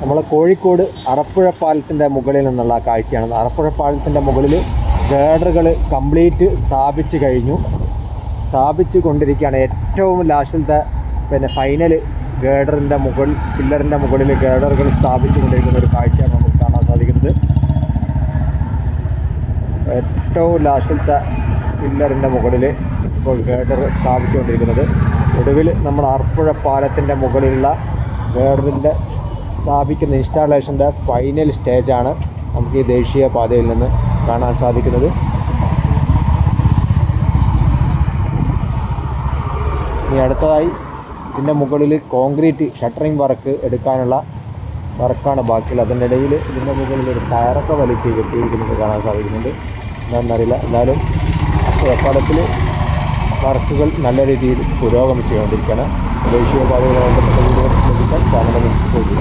നമ്മൾ കോഴിക്കോട് അറപ്പുഴ പാലത്തിന്റെ മുകളിൽ നിന്നുള്ള കാഴ്ചയാണ് അറപ്പുഴ പാലത്തിന്റെ മുകളിൽ ഗേഡറുകൾ കംപ്ലീറ്റ് സ്ഥാപിച്ച് കഴിഞ്ഞു. സ്ഥാപിച്ച് കൊണ്ടിരിക്കുകയാണ്. ഏറ്റവും ലാസ്റ്റിലത്തെ പിന്നെ ഫൈനൽ ഗേഡറിന്റെ മുകൾ പില്ലറിന്റെ മുകളിൽ ഗേഡറുകൾ സ്ഥാപിച്ച് കൊണ്ടിരിക്കുന്ന ഒരു കാഴ്ചയാണ് നമുക്ക് കാണാൻ സാധിക്കുന്നത്. ഏറ്റവും ലാസ്റ്റിലത്തെ പില്ലറിന്റെ മുകളിൽ ഇപ്പോൾ ഗേഡർ സ്ഥാപിച്ചുകൊണ്ടിരിക്കുന്നത് ഒടുവിൽ നമ്മൾ അർപ്പുഴ പാലത്തിന്റെ മുകളിലുള്ള ഗേഡറിന്റെ സ്ഥാപിക്കുന്ന ഇൻസ്റ്റാളേഷന്റെ ഫൈനൽ സ്റ്റേജാണ് നമുക്ക് ഈ ദേശീയ പാതയിൽ നിന്ന് കാണാൻ സാധിക്കുന്നത്. ഇനി അടുത്തതായി ഇതിന്റെ മുകളിൽ കോൺക്രീറ്റ് ഷട്ടറിംഗ് വർക്ക് എടുക്കാനുള്ള വർക്കാണ് ബാക്കിയുള്ളത്. അതിന്റെ ഇടയിൽ ഇതിന്റെ മുകളിൽ ഒരു ടയറൊക്കെ വലിച്ച് കെട്ടിയിരിക്കുന്നത് കാണാൻ സാധിക്കുന്നുണ്ട്. എന്താണെന്നറിയില്ല എന്നാലും പടത്തിൽ വർക്കുകൾ നല്ല രീതിയിൽ പുരോഗമിച്ചുകൊണ്ടിരിക്കുകയാണ്. ദേശീയപാതയുമായി ബന്ധപ്പെട്ട വീടുകൾ ശ്രദ്ധിക്കാൻ ചാനൽ മനസ്സിലാക്കുക